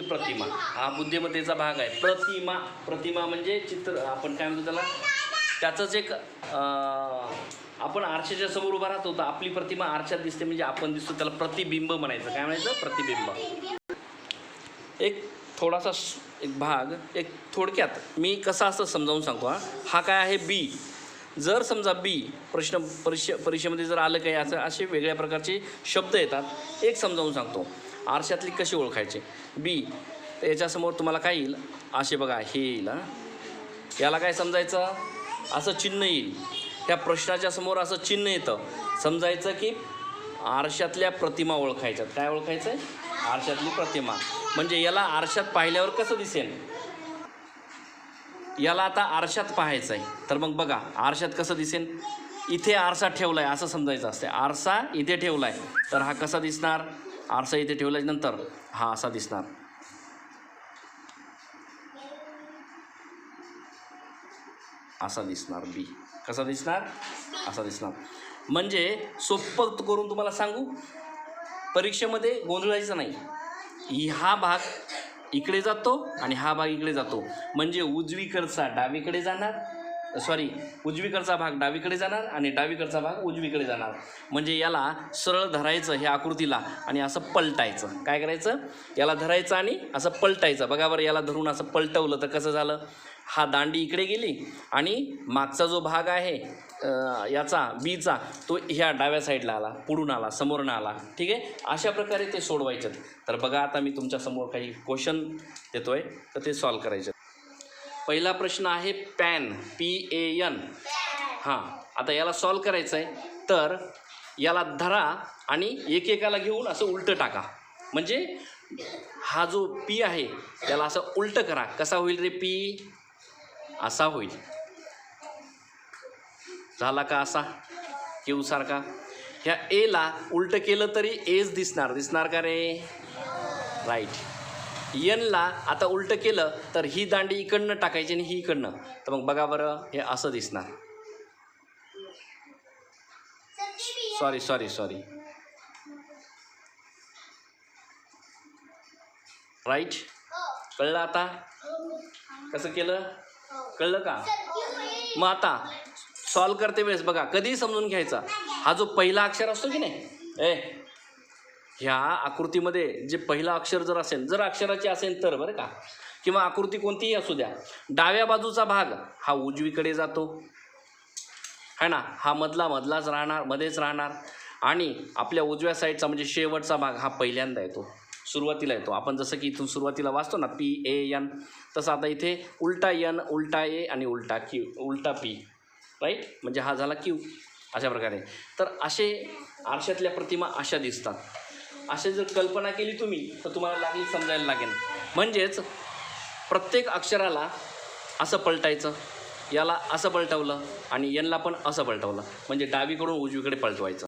प्रतिमा. हा बुद्धिमत्तेचा भाग आहे. प्रतिमा. प्रतिमा म्हणजे चित्र. आपण काय म्हणतो त्याला? त्याचंच एक आपण आरशाच्या समोर उभा राहतो तर आपली प्रतिमा आरशात दिसते म्हणजे आपण दिसतो त्याला प्रतिबिंब म्हणायचं. काय म्हणायचं? प्रतिबिंब. एक थोडासा एक भाग एक थोडक्यात मी कसा असं समजावून सांगतो हा? हा काय आहे? बी जर समजा बी प्रश्न परीक्षा परीक्षेमध्ये जर आलं काही असं असे वेगळ्या प्रकारचे शब्द येतात. एक समजावून सांगतो. आरशातली कशी ओळखायची? बी. तर याच्यासमोर तुम्हाला काय येईल? असे बघा हे येईल याला काय समजायचं? असं चिन्ह येईल. त्या प्रश्नाच्या समोर असं चिन्ह येतं. समजायचं की आरशातल्या प्रतिमा ओळखायच्यात. काय ओळखायचं? आहे आरशातली प्रतिमा. म्हणजे याला आरशात पाहिल्यावर कसं दिसेल? याला आता आरशात पाहायचं आहे. तर मग बघा आरशात कसं दिसेल? इथे आरसा ठेवला आहे असं समजायचं असते आरसा इथे ठेवला आहे तर हा कसा दिसणार? आरसा इथे ठेवल्यानंतर हा असा दिसणार. असा दिसणार बी. कसा दिसणार? असा दिसणार. म्हणजे सोपं करून तुम्हाला सांगू परीक्षेमध्ये गोंधळायचं नाही. हा भाग इकडे जातो आणि हा भाग इकडे जातो. म्हणजे उजवीकडचा डावीकडे जाणार सॉरी उजवीकडचा भाग डावीकडे जाणार आणि डावीकडचा भाग उजवीकडे जाणार. म्हणजे याला सरळ धरायचं ह्या आकृतीला आणि असं पलटायचं. काय करायचं? याला धरायचं आणि असं पलटायचं. बघा बरं याला धरून असं पलटवलं तर कसं झालं? हा दांडी इकडे गेली आणि मागचा जो भाग आहे याचा बीचा तो ह्या डाव्या साईडला आला पुढून आला समोरनं आला. ठीक आहे? अशा प्रकारे ते सोडवायचे. तर बघा आता मी तुमच्यासमोर काही क्वेश्चन देतोय तर ते सॉल्व करायचे. पहिला प्रश्न आहे पॅन पी ए एन. हां आता याला सॉल्व करायचं आहे तर याला धरा आणि एकेकाला घेऊन असं उलटं टाका. म्हणजे हा जो पी आहे त्याला असं उलटं करा. कसा होईल रे पी? असा होईल. झाला का असा? क्यू सारखा. ह्या एला उलटं केलं तरी एच दिसणार. दिसणार का रे? राईट. यनला आता उलटं केलं तर ही दांडी इकडनं टाकायची आणि ही इकडनं. तर मग बघा बरं हे असं दिसणार. सॉरी सॉरी सॉरी राईट कळलं आता? कसं केलं? कळलं का? मग आता सॉल्व करते वेळेस बघा कधीही समजून घ्यायचा. हा जो पहिला अक्षर असतो की नाही? ए ह्या आकृतीमध्ये जे पहिला अक्षर जर असेल जर अक्षराची असेल तर बरं का. किंवा आकृती कोणतीही असू द्या डाव्या बाजूचा भाग हा उजवीकडे जातो. है ना? हा मधला मधलाच राहणार मध्येच राहणार. आणि आपल्या उजव्या साईडचा म्हणजे शेवटचा भाग हा पहिल्यांदा येतो. सुरुवातीला येतो. आपण जसं की इथून सुरुवातीला वाचतो ना पी ए एन. तसं आता इथे उलटा एन उलटा ए आणि उलटा क्यू उलटा पी. राईट म्हणजे हा झाला क्यू. अशा प्रकारे. तर असे आरशातल्या प्रतिमा अशा दिसतात. अशी जर कल्पना केली तुम्ही तर तुम्हाला लागली समजायला लागेल. म्हणजेच प्रत्येक अक्षराला असं पलटायचं याला असं पलटवलं आणि यांना पण असं पलटवलं. म्हणजे डावीकडून उजवीकडे पलटवायचं.